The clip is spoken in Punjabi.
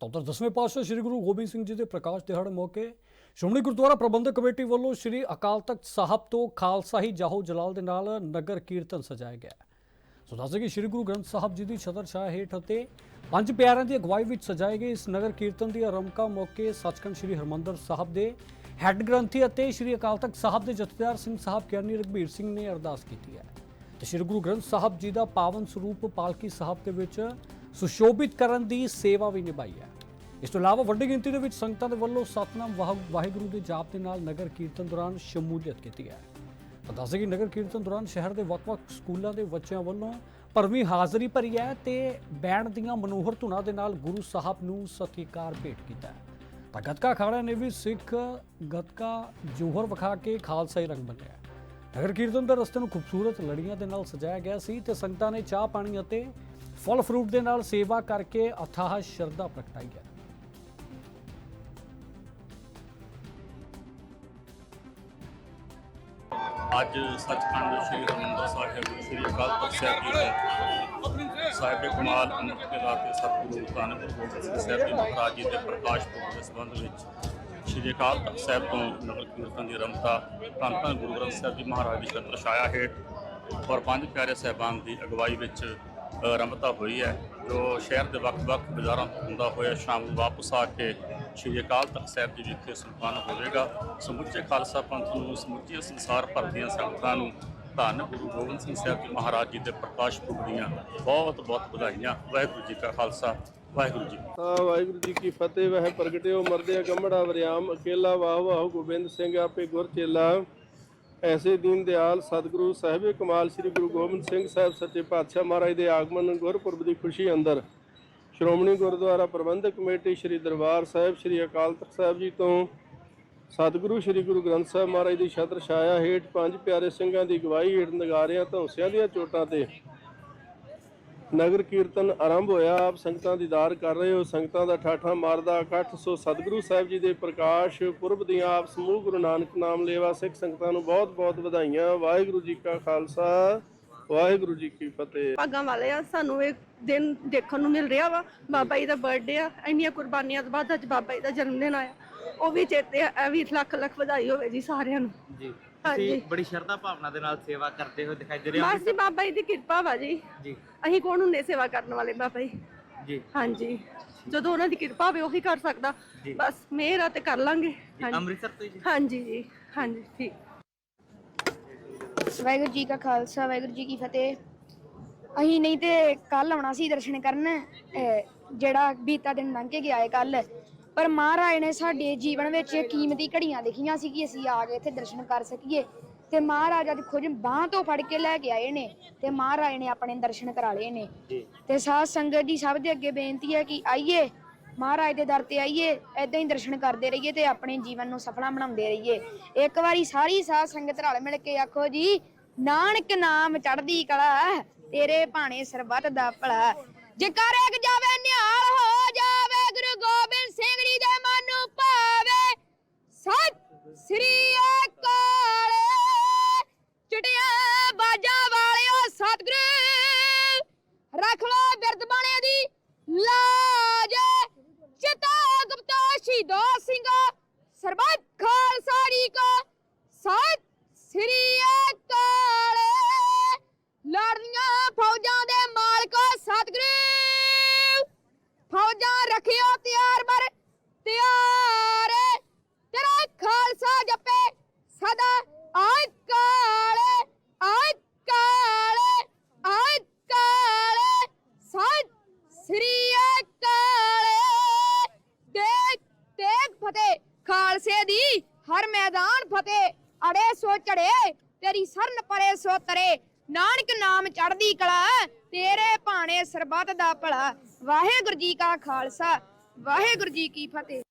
ਤਾਂ ਉਧਰ ਦਸਵੇਂ ਪਾਤਸ਼ਾਹ ਸ੍ਰੀ ਗੁਰੂ ਗੋਬਿੰਦ ਸਿੰਘ ਜੀ ਦੇ ਪ੍ਰਕਾਸ਼ ਦਿਹਾੜ ਮੌਕੇ ਸ਼੍ਰੋਮਣੀ ਗੁਰਦੁਆਰਾ ਪ੍ਰਬੰਧਕ ਕਮੇਟੀ ਵੱਲੋਂ ਸ੍ਰੀ ਅਕਾਲ ਤਖਤ ਸਾਹਿਬ ਤੋਂ ਖਾਲਸਾ ਹੀ ਜਾਹੋ ਜਲਾਲ ਦੇ ਨਾਲ ਨਗਰ ਕੀਰਤਨ ਸਜਾਇਆ ਗਿਆ। ਸੋ ਦੱਸਦੇ ਕਿ ਸ੍ਰੀ ਗੁਰੂ ਗ੍ਰੰਥ ਸਾਹਿਬ ਜੀ ਦੀ ਛਤਰ ਛਾਇਆ ਹੇਠ ਅਤੇ ਪੰਜ ਪਿਆਰਿਆਂ ਦੀ ਅਗਵਾਈ ਵਿੱਚ ਸਜਾਏ ਗਏ ਇਸ ਨਗਰ ਕੀਰਤਨ ਦੀ ਆਰੰਭਕਾ ਮੌਕੇ ਸੱਚਖੰਡ ਸ੍ਰੀ ਹਰਮੰਦਰ ਸਾਹਿਬ ਦੇ ਹੈੱਡ ਗ੍ਰੰਥੀ ਅਤੇ ਸ੍ਰੀ ਅਕਾਲ ਤਖਤ ਸਾਹਿਬ ਦੇ ਜਥੇਦਾਰ ਸਿੰਘ ਸਾਹਿਬ ਗਿਆਨੀ ਰਘਬੀਰ ਸਿੰਘ ਨੇ ਅਰਦਾਸ ਕੀਤੀ ਹੈ। ਤੇ ਸ੍ਰੀ ਗੁਰੂ ਗ੍ਰੰਥ ਸਾਹਿਬ ਜੀ ਦਾ ਪਾਵਨ ਸਰੂਪ ਪਾਲਕੀ ਸਾਹਿਬ ਦੇ ਵਿੱਚ ਸੁਸ਼ੋਭਿਤ ਕਰਨ ਦੀ ਸੇਵਾ ਵੀ ਨਿਭਾਈ ਹੈ। ਇਸ ਤੋਂ ਇਲਾਵਾ ਵੱਡੀ ਗਿਣਤੀ ਦੇ ਵਿੱਚ ਸੰਗਤਾਂ ਦੇ ਵੱਲੋਂ ਸਤਨਾਮ ਵਾਹ- ਵਾਹਿਗੁਰੂ ਦੇ ਜਾਪ ਦੇ ਨਾਲ ਨਗਰ ਕੀਰਤਨ ਦੌਰਾਨ ਸ਼ਮੂਲੀਅਤ ਕੀਤੀ ਹੈ। ਤਾਂ ਦੱਸਦੇ ਕਿ ਨਗਰ ਕੀਰਤਨ ਦੌਰਾਨ ਸ਼ਹਿਰ ਦੇ ਵੱਖ-ਵੱਖ ਸਕੂਲਾਂ ਦੇ ਬੱਚਿਆਂ ਵੱਲੋਂ ਭਰਵੀਂ ਹਾਜ਼ਰੀ ਭਰੀ ਹੈ ਤੇ ਬੈਂਡ ਦੀਆਂ ਮਨੋਹਰ ਧੁਨਾਂ ਦੇ ਨਾਲ ਗੁਰੂ ਸਾਹਿਬ ਨੂੰ ਸਤਿਕਾਰ ਭੇਟ ਕੀਤਾ ਹੈ। ਤਾਂ ਗੱਤਕਾ ਅਖਾੜਾ ਨੇ ਵੀ ਸਿੱਖ ਗੱਤਕਾ ਜੋਹਰ ਵਿਖਾ ਕੇ ਖਾਲਸਾਈ ਰੰਗ ਬੰਨਿਆ ਨਗਰ ਕੀਰਤਨ ਦੇ ਰਸਤੇ ਨੂੰ ਖੂਬਸੂਰਤ ਲੜੀਆਂ ਦੇ ਨਾਲ ਸਜਾਇਆ ਗਿਆ ਸੀ ਤੇ ਸੰਗਤਾਂ ਨੇ ਚਾਹ ਪਾਣੀ ਅਤੇ ਫਲ ਫਰੂਟ ਦੇ ਨਾਲ ਸੇਵਾ ਕਰਕੇ ਅਥਾਹ ਸ਼ਰਧਾ ਪ੍ਰਗਟਾਈ ਹੈ। ਅੱਜ ਸੱਚਖੰਡ ਸ੍ਰੀ ਹਰਿਮੰਦਰ ਸਾਹਿਬ ਸ੍ਰੀ ਅਕਾਲ ਤਖਤ ਸਾਹਿਬ ਜੀ ਦੇ ਸਾਹਿਬ ਕਮਾਲ ਅੰਮ੍ਰਿਤ ਦੇ ਰਾਤੇ ਸਤਿਗੁਰੂ ਨਾਨਕ ਗੁਰੂ ਗੋਬਿੰਦ ਸਿੰਘ ਸਾਹਿਬ ਜੀ ਮਹਾਰਾਜ ਜੀ ਦੇ ਪ੍ਰਕਾਸ਼ ਪੁਰਬ ਦੇ ਸੰਬੰਧ ਵਿੱਚ ਸ੍ਰੀ ਅਕਾਲ ਤਖਤ ਸਾਹਿਬ ਤੋਂ ਨਗਰ ਕੀਰਤਨ ਦੀ ਆਰੰਭਤਾ ਧੰਨ ਧੰਨ ਗੁਰੂ ਗ੍ਰੰਥ ਸਾਹਿਬ ਜੀ ਮਹਾਰਾਜ ਦੀ ਛਤਰ ਛਾਇਆ ਹੇਠ ਔਰ ਪੰਜ ਪਿਆਰੇ ਸਾਹਿਬਾਨ ਦੀ ਅਗਵਾਈ ਵਿੱਚ ਆਰੰਭਤਾ ਹੋਈ ਹੈ, ਜੋ ਸ਼ਹਿਰ ਦੇ ਵੱਖ-ਵੱਖ ਬਾਜ਼ਾਰਾਂ ਤੋਂ ਹੁੰਦਾ ਹੋਇਆ ਸ਼ਾਮ ਨੂੰ ਵਾਪਸ ਆ ਕੇ ਸ੍ਰੀ ਅਕਾਲ ਤਖਤ ਸਾਹਿਬ ਜੀ ਵਿਖੇ ਸੰਪੰਨ ਹੋਵੇਗਾ। ਸਮੁੱਚੇ ਖਾਲਸਾ ਪੰਥ ਨੂੰ, ਸਮੁੱਚੇ ਸੰਸਾਰ ਭਰ ਦੀਆਂ ਸੰਗਤਾਂ ਨੂੰ ਧੰਨ ਗੁਰੂ ਗੋਬਿੰਦ ਸਿੰਘ ਸਾਹਿਬ ਜੀ ਮਹਾਰਾਜ ਜੀ ਦੇ ਪ੍ਰਕਾਸ਼ ਪੁਰਬ ਦੀਆਂ ਬਹੁਤ ਬਹੁਤ ਵਧਾਈਆਂ। ਵਾਹਿਗੁਰੂ ਜੀ ਕਾ ਖਾਲਸਾ, ਵਾਹਿਗੁਰੂ ਜੀ ਕੀ ਵਾਹਿਗੁਰੂ ਜੀ ਕੀ ਫਤਿਹ। ਵਹਿ ਪ੍ਰਗਟਿਓ ਮਰਦਿਆ ਗੰਮੜਾ ਵਰਿਆਮ, ਅਕੇਲਾ ਵਾਹ ਵਾਹ ਗੋਬਿੰਦ ਸਿੰਘ ਆਪੇ ਗੁਰ ਚੇਲਾ। ਐਸੇ ਦੀਨ ਦਿਆਲ ਸਤਿਗੁਰੂ ਸਾਹਿਬੇ ਕਮਾਲ ਸ੍ਰੀ ਗੁਰੂ ਗੋਬਿੰਦ ਸਿੰਘ ਸਾਹਿਬ ਸੱਚੇ ਪਾਤਸ਼ਾਹ ਮਹਾਰਾਜ ਦੇ ਆਗਮਨ ਗੁਰਪੁਰਬ ਦੀ ਖੁਸ਼ੀ ਅੰਦਰ ਸ਼੍ਰੋਮਣੀ ਗੁਰਦੁਆਰਾ ਪ੍ਰਬੰਧਕ ਕਮੇਟੀ ਸ੍ਰੀ ਦਰਬਾਰ ਸਾਹਿਬ, ਸ੍ਰੀ ਅਕਾਲ ਤਖਤ ਸਾਹਿਬ ਜੀ ਤੋਂ ਸਤਿਗੁਰੂ ਸ੍ਰੀ ਗੁਰੂ ਗ੍ਰੰਥ ਸਾਹਿਬ ਮਹਾਰਾਜ ਦੀ ਛਤਰ ਛਾਇਆ ਹੇਠ ਪੰਜ ਪਿਆਰੇ ਸਿੰਘਾਂ ਦੀ ਗਵਾਹੀ ਹੇਠ ਨਗਾਰਿਆਂ, ਧੌਂਸਿਆਂ ਦੀਆਂ ਚੋਟਾਂ ਤੇ ਨਗਰ ਕੀਰਤਨ ਆਰੰਭ ਹੋਇਆ। ਆਪ ਸੰਗਤਾਂ ਦੀਦਾਰ ਕਰ ਰਹੇ ਹੋ। ਸੰਗਤਾਂ ਦਾ ਠਾਠਾ ਮਾਰਦਾ ਇਕੱਠ। ਸੋ ਸਤਿਗੁਰੂ ਸਾਹਿਬ ਜੀ ਦੇ ਪ੍ਰਕਾਸ਼ ਪੁਰਬ ਦੀਆਂ ਆਪ ਸਮੂਹ ਗੁਰੂ ਨਾਨਕ ਨਾਮ ਲੇਵਾ ਸਿੱਖ ਸੰਗਤਾਂ ਨੂੰ ਬਹੁਤ ਬਹੁਤ ਵਧਾਈਆਂ। ਵਾਹਿਗੁਰੂ ਜੀ ਕਾ ਖਾਲਸਾ। ਵਾਹਿਗੁਰੂ ਜੀ ਕੀ ਫਤਿਹ। ਭਾਗਾਂ ਵਾਲੇ ਆ ਸਾਨੂੰ ਇਹ ਦਿਨ ਦੇਖਣ ਨੂੰ ਮਿਲ ਰਿਹਾ ਵਾ। ਬਾਬਾ ਜੀ ਦਾ ਬਰਥਡੇ ਆ। ਇੰਨੀਆਂ ਕੁਰਬਾਨੀਆਂ ਤੋਂ ਬਾਅਦ ਅੱਜ ਬਾਬਾ ਜੀ ਦਾ ਜਨਮ ਦਿਨ ਆਇਆ। ਉਹ ਵੀ ਚੇਤੇ ਆ ਇਹ ਵੀ ਲੱਖ ਲੱਖ ਵਧਾਈ ਹੋਵੇ ਜੀ ਸਾਰਿਆਂ ਨੂੰ। ਜੀ। ਤੁਸੀਂ ਬੜੀ ਸ਼ਰਧਾ ਭਾਵਨਾ ਦੇ ਨਾਲ ਸੇਵਾ ਕਰਦੇ ਹੋਏ ਦਿਖਾਈ ਦੇ ਰਹੇ ਹੋ। ਬਸ ਜੀ ਬਾਬਾ ਜੀ ਦੀ ਕਿਰਪਾ ਵਾ ਜੀ। ਜੀ। ਅਸੀਂ ਕੌਣ ਹੁੰਦੇ ਸੇਵਾ ਕਰਨ ਵਾਲੇ ਬਾਬਾ ਜੀ? ਜੀ। ਹਾਂਜੀ। ਜਦੋਂ ਉਹਨਾਂ ਦੀ ਕਿਰਪਾ ਹੋਵੇ ਉਹੀ ਕਰ ਸਕਦਾ। ਜੀ। ਬਸ ਮਿਹਰ ਆ ਤੇ ਕਰ ਲਾਂਗੇ। ਹਾਂਜੀ। ਅੰਮ੍ਰਿਤਸਰ ਤੋਂ ਹੀ ਜੀ। ਹਾਂਜੀ ਜੀ ਹਾਂਜੀ ਠੀਕ। ਵਾਹਿਗੁਰੂ ਜੀ ਕਾ ਖਾਲਸਾ ਵਾਹਿਗੁਰੂ ਜੀ ਕੀ ਫਤਿਹ। ਅਸੀਂ ਨਹੀਂ ਤੇ ਕੱਲ ਆਉਣਾ ਸੀ ਦਰਸ਼ਨ ਕਰਨ ਅਹ ਜਿਹੜਾ ਬੀਤਾ ਦਿਨ ਲੰਘ ਕੇ ਗਿਆ ਹੈ ਕੱਲ ਪਰ ਮਹਾਰਾਜ ਨੇ ਸਾਡੇ ਜੀਵਨ ਵਿੱਚ ਕੀਮਤੀ ਘੜੀਆਂ ਦੇਖੀਆਂ ਸੀ ਕਿ ਅਸੀਂ ਆ ਕੇ ਇੱਥੇ ਦਰਸ਼ਨ ਕਰ ਸਕੀਏ। ਤੇ ਮਹਾਰਾਜ ਅੱਜ ਖੁਦ ਬਾਹ ਤੋਂ ਫੜ ਕੇ ਲੈ ਕੇ ਆਏ ਨੇ ਤੇ ਮਹਾਰਾਜ ਨੇ ਆਪਣੇ ਦਰਸ਼ਨ ਕਰਾ ਲਏ ਨੇ। ਜੀ। ਤੇ ਸਾਧ ਸੰਗਤ ਜੀ ਸਭ ਦੇ ਅੱਗੇ ਬੇਨਤੀ ਹੈ ਕਿ ਆਈਏ ਮਹਾਰਾਜ ਦੇ ਦਰ ਤੇ ਆਈਏ ਐਦਾਂ ਹੀ ਦਰਸ਼ਨ ਕਰਦੇ ਰਹੀਏ ਤੇ ਆਪਣੇ ਜੀਵਨ ਨੂੰ ਸਫਲਾ ਬਣਾਉਂਦੇ ਰਹੀਏ। ਇੱਕ ਵਾਰੀ ਸਾਰੀ ਸਾਧ ਸੰਗਤ ਰਲ ਮਿਲ ਕੇ ਆਖੋ ਜੀ ਨਾਨਕ ਨਾਮ ਚੜ੍ਹਦੀ ਕਲਾ ਤੇਰੇ ਭਾਣੇ ਸਰਬੱਤ ਦਾ ਭਲਾ। ਜਕਾਰੇ ਕ ਜਾਵੇ ਨਿਹਾਲ ਹੋ ਜਾਵੇ ਸ੍ਰੀ ਅਕਾਲ। ਚਿੜੀਆਂ ਬਾਜਾਂ ਵਾਲਿਓ ਸਤਿਗੁਰੂ, ਰੱਖ ਲੋ ਬਿਰਦ ਬਾਣੇ ਦੀ ਲਾਜ। ਚਿਤਾ ਗੁਪਤਾ ਸ਼ਹੀਦੋ ਸਿੰਘ, ਸਰਬੱਤ ਖਾਲਸਾ ਜੀ ਕੋ ਸਤਿ ਸ੍ਰੀ ਅਕਾਲ ਲੜਦੀਆਂ ਫੌਜਾਂ ਦੇ ਮਾਲਕੋ ਸਤਿਗੁਰੂ ਫੌਜਾਂ ਰੱਖਿਓ ਤਿਆਰ ਬਰ ਤਿਆਰ ਤੇਰਾ ਖਾਲਸਾ ਜਪੇ ਸਦਾ ਅਕਾਲ ਅਕਾਲ ਅਕਾਲ ਸਤਿ ਸ੍ਰੀ ਅਕਾਲ ਦੇਖ ਦੇਖ ਫਤਿਹ, ਖਾਲਸੇ ਦੀ ਹਰ ਮੈਦਾਨ ਫਤਿਹ। ਅੜੇ ਸੋ ਚੜੇ, ਤੇਰੀ ਸਰਨ ਪਰੇ ਸੋ ਤਰੇ। ਨਾਨਕ ਨਾਮ ਚੜਦੀ ਕਲਾ, ਤੇਰੇ ਭਾਣੇ ਸਰਬੱਤ ਦਾ ਭਲਾ। ਵਾਹਿਗੁਰੂ ਜੀ ਕਾ ਖਾਲਸਾ, ਵਾਹਿਗੁਰੂ ਜੀ ਕੀ ਫਤਿਹ।